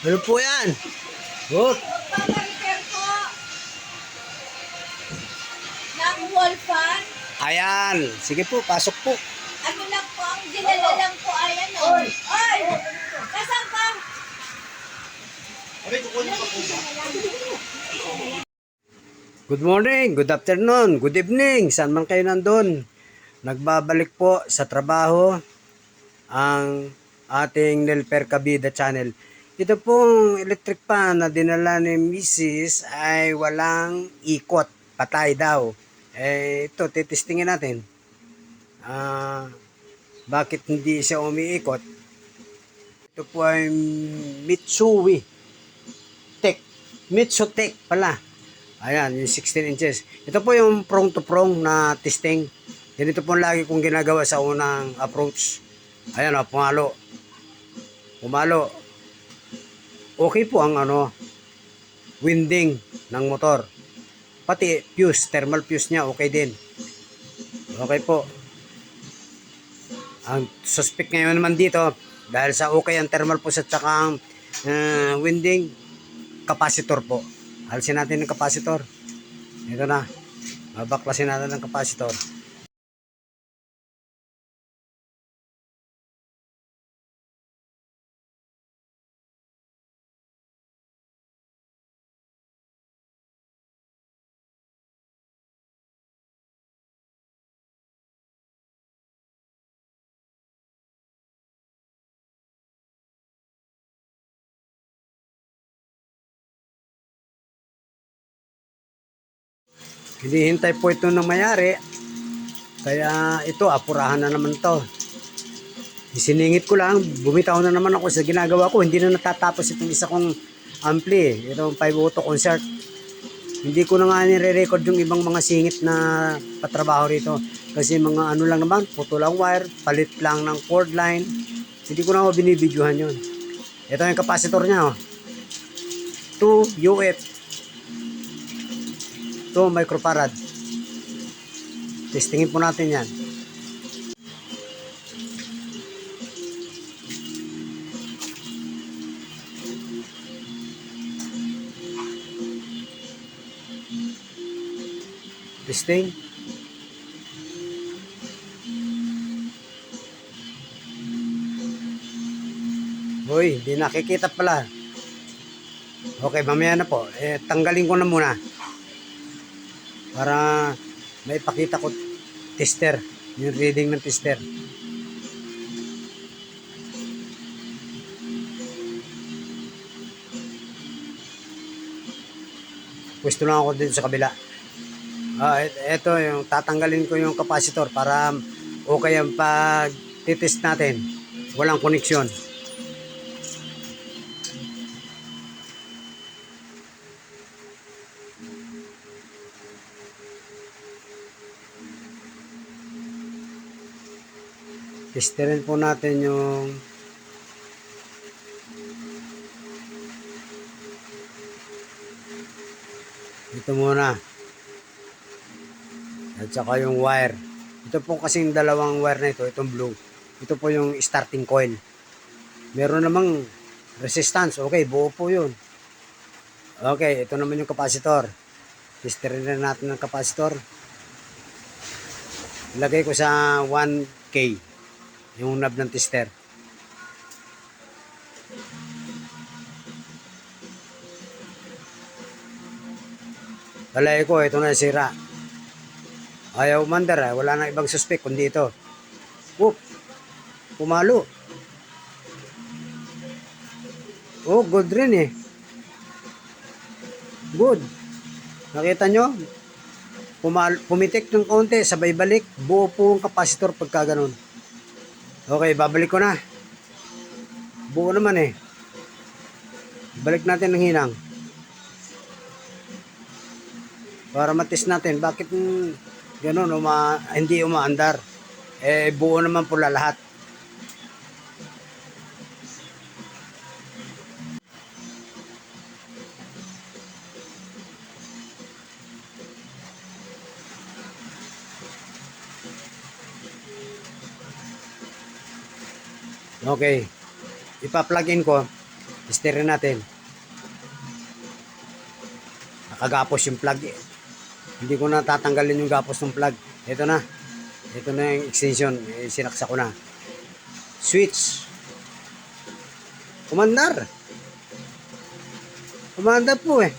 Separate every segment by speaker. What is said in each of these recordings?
Speaker 1: Ano po yan? Oh,
Speaker 2: ng wall fan.
Speaker 1: ayan. Sige po, pasok po.
Speaker 2: Ano lang po, ang dinala lang po ay ano. Ay! Nasaan ka?
Speaker 1: Good morning, good afternoon, good evening. Saan man kayo nandun? Nagbabalik po sa trabaho ang ating Nelper Kabida channel. Ito pong electric fan na dinala ni Mrs. ay walang ikot. Patay daw. Eh, ito, titistingin natin. Ah, bakit hindi siya umiikot? Ito po ay Mitsui Tech. Mitsutech pala. Ayan, yung 16 inches. Ito po yung prong to prong na testing. Ganito po lagi kong ginagawa sa unang approach. Ayan o, pumalo. Pumalo. Okay po ang ano, winding ng motor. Pati fuse, thermal fuse niya, okay din. Okay po. Ang suspect ngayon naman dito, dahil sa okay ang thermal fuse at saka ang uh, winding, capacitor po. Alisin natin ng capacitor. Ito na. Babaklasin natin ng capacitor. Hinihintay po ito ng mayari. Kaya ito, apurahan na naman to. Isiningit ko lang, bumitaw na naman ako sa ginagawa ko. Hindi na natatapos itong isa kong ampli. Itong 5 auto concert. Hindi ko na nga nire-record yung ibang mga singit na patrabaho rito. Kasi mga ano lang naman, puto lang wire, palit lang ng cord line. Hindi ko na ako binibidyohan yun. Ito yung capacitor niya. Oh. 2 UF 2 microfarad. Testingin po natin yan. Testing. Uy, di nakikita pala. Okay, mamaya na po. Eh, tanggalin ko na muna para may pakita ko tester, yung reading ng tester. Pwesto lang ako dito sa kabila. Et- eto yung tatanggalin ko yung capacitor para okay ang pag titest natin. Walang koneksyon. Testerin po natin yung ito muna. At saka yung wire. Ito po kasing dalawang wire na ito itong blue. Ito po yung starting coil. Meron namang resistance. Okay buo po yun. Okay ito naman yung capacitor. Testerin na natin ng capacitor. Ilagay ko sa 1k yung knob ng tester. Balay ko, ito na sira. Ayaw umandar, eh. wala na ibang suspect kundi ito. Oop, pumalo. Oh, good rin eh. Good. Nakita nyo? Pumal pumitik ng konti, sabay balik. Buo po ang kapasitor pagka ganun. Okay, babalik ko na. Buo naman eh. Balik natin ng hinang. Para matis natin, bakit ganun, uma, hindi umaandar. Eh, buo naman pula lahat. Okay. Ipa-plug in ko. Testerin natin. Nakagapos yung plug. Hindi ko na tatanggalin yung gapos ng plug. Ito na. Ito na yung extension. Eh, sinaksa ko na. Switch. Kumandar. Kumandar po eh.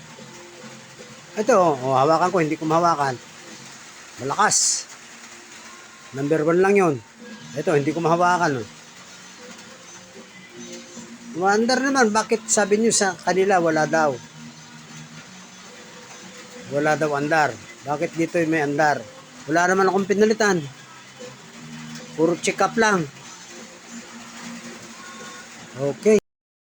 Speaker 1: Ito, oh, oh, hawakan ko. Hindi ko mahawakan. Malakas. Number one lang yon. Ito, hindi ko mahawakan. Oh. Kumandar naman. Bakit sabi niyo sa kanila wala daw? Wala daw andar. Bakit dito may andar? Wala naman akong pinalitan. Puro check up lang. Okay.